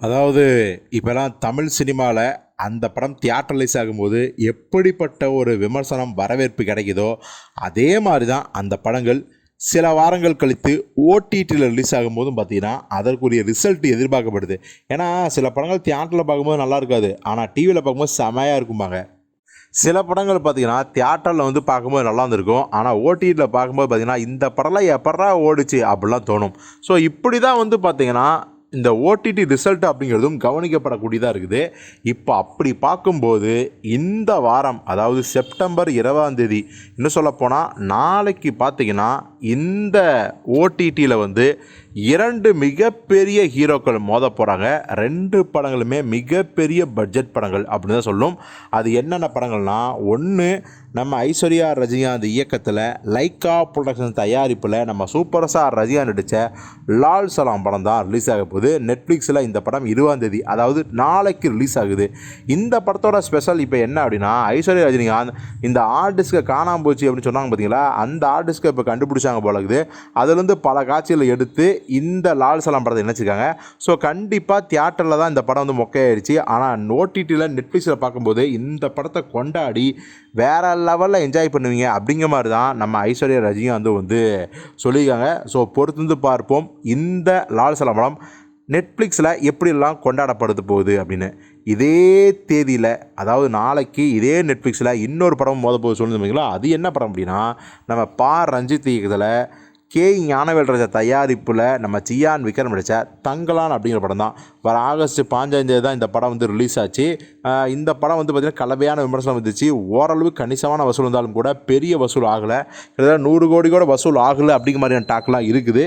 அதாவது இப்போலாம் தமிழ் சினிமாவில் அந்த படம் தியேட்டர்லைஸ் ஆகும்போது எப்படிப்பட்ட ஒரு விமர்சனம் வரவேற்பு கிடைக்குதோ அதே மாதிரி தான் அந்த படங்கள் சில வாரங்கள் கழித்து ஓடிடியில் ரிலீஸ் ஆகும்போதும் பார்த்தீங்கன்னா அதற்குரிய ரிசல்ட் எதிர்பார்க்கப்படுது. ஏன்னா சில படங்கள் தியேட்டரில் பார்க்கும்போது நல்லா இருக்காது. ஆனால் டிவியில் பார்க்கும்போது செமையாக இருக்கும்பாங்க. சில படங்கள் பார்த்தீங்கன்னா தியேட்டரில் வந்து பார்க்கும்போது நல்லா இருந்திருக்கும். ஆனால் ஓடிடியில் பார்க்கும்போது பார்த்தீங்கன்னா இந்த படம்லாம் எப்படா ஓடிச்சு அப்படிலாம் தோணும். ஸோ இப்படி தான் வந்து பார்த்திங்கன்னா இந்த ஓடிடி ரிசல்ட் அப்படிங்கிறதும் கவனிக்கப்படக்கூடியதாக இருக்குது. இப்போ அப்படி பார்க்கும்போது இந்த வாரம் அதாவது செப்டம்பர் இருபதாம் தேதி இன்னும் சொல்லப்போனால் நாளைக்கு பார்த்தீங்கன்னா இந்த ஓடிடியில் வந்து இரண்டு மிகப்பெரிய ஹீரோக்கள் மோத போகிறாங்க ரெண்டு படங்களுமே மிகப்பெரிய பட்ஜெட் படங்கள் அப்படின்னு தான் சொல்லும். அது என்னென்ன படங்கள்னா ஒன்று நம்ம ஐஸ்வர்யா ரஜினிகாந்த் இயக்கத்தில் லைக்கா ப்ரொடக்ஷன் தயாரிப்பில் நம்ம சூப்பர் ஸ்டார் ரஜியா நடித்த லால் சலாம் படம் தான் ரிலீஸ் ஆக போகுது. நெட்ஃப்ளிக்ஸில் இந்த படம் இருபதாம் தேதி அதாவது நாளைக்கு ரிலீஸ் ஆகுது. இந்த படத்தோட ஸ்பெஷல் இப்போ என்ன அப்படின்னா ஐஸ்வர்யா ரஜினிகாந்த் இந்த ஆர்டிஸ்க்கை காணாம போச்சு அப்படின்னு சொன்னாங்க பார்த்தீங்களா அந்த ஆர்டிஸ்க்கை இப்போ கண்டுபிடிச்சாங்க போல இருக்குது. அதுலேருந்து பல காட்சிகளை எடுத்து இந்த லால் சலாம் படத்தை நினச்சிருக்காங்க. ஸோ கண்டிப்பாக தியேட்டரில் தான் இந்த படம் வந்து மொக்கையாயிருச்சு ஆனால் ஓடிடியில் நெட்ஃப்ளிக்ஸில் பார்க்கும்போது இந்த படத்தை கொண்டாடி வேற லெவலில் என்ஜாய் பண்ணுவீங்க அப்படிங்கிற மாதிரி தான் நம்ம ஐஸ்வர்யா ரஜினியும் வந்து வந்து சொல்லியிருக்காங்க. ஸோ பொறுத்திருந்து பார்ப்போம். இந்த லால் சலாம் படம் நெட்ஃப்ளிக்ஸில் எப்படிலாம் கொண்டாடப்படுது போகுது அப்படின்னு. இதே தேதியில் அதாவது நாளைக்கு இதே நெட்ஃப்ளிக்ஸில் இன்னொரு படம் மோத போது சொல்லுங்களா அது என்ன படம் அப்படின்னா நம்ம பா. ரஞ்சித் இயக்கத்தில் கே ஞானவேல்ராஜா தயாரிப்பில் நம்ம சியான் விக்ரம் நடித்த தங்கலான் அப்படிங்கிற படம் தான். வர ஆகஸ்ட் பாஞ்சாந்தேதி தான் இந்த படம் வந்து ரிலீஸ் ஆச்சு. இந்த படம் வந்து பார்த்திங்கன்னா கலவையான விமர்சனம் வந்துச்சு. ஓரளவு கணிசமான வசூல் இருந்தாலும் கூட பெரிய வசூல் ஆகலை. கிட்டத்தட்ட நூறு கோடி கூட வசூல் ஆகலை அப்படிங்கிற மாதிரியான டாக்லாம் இருக்குது.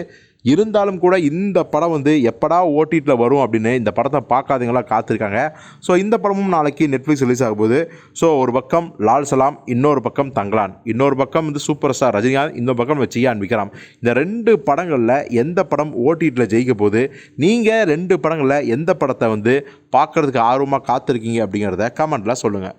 இருந்தாலும் கூட இந்த படம் வந்து எப்படா ஓடிடியில் வரும் அப்படின்னு இந்த படத்தை பார்க்காதீங்களா காத்திருக்காங்க. ஸோ இந்த படமும் நாளைக்கு நெட்ஃப்ளிக்ஸ் ரிலீஸ் ஆக போகுது. ஸோ ஒரு பக்கம் லால் சலாம் இன்னொரு பக்கம் தங்கலான். இன்னொரு பக்கம் வந்து சூப்பர் ஸ்டார் ரஜினிகாந்த் இன்னொரு பக்கம் சியான் விக்ரம். இந்த ரெண்டு படங்களில் எந்த படம் ஓடிடியில் ஜெயிக்க போகுது? நீங்கள் ரெண்டு படங்களில் எந்த படத்தை வந்து பார்க்குறதுக்கு ஆர்வமாக காத்திருக்கீங்க அப்படிங்கிறத கமெண்ட்டில் சொல்லுங்கள்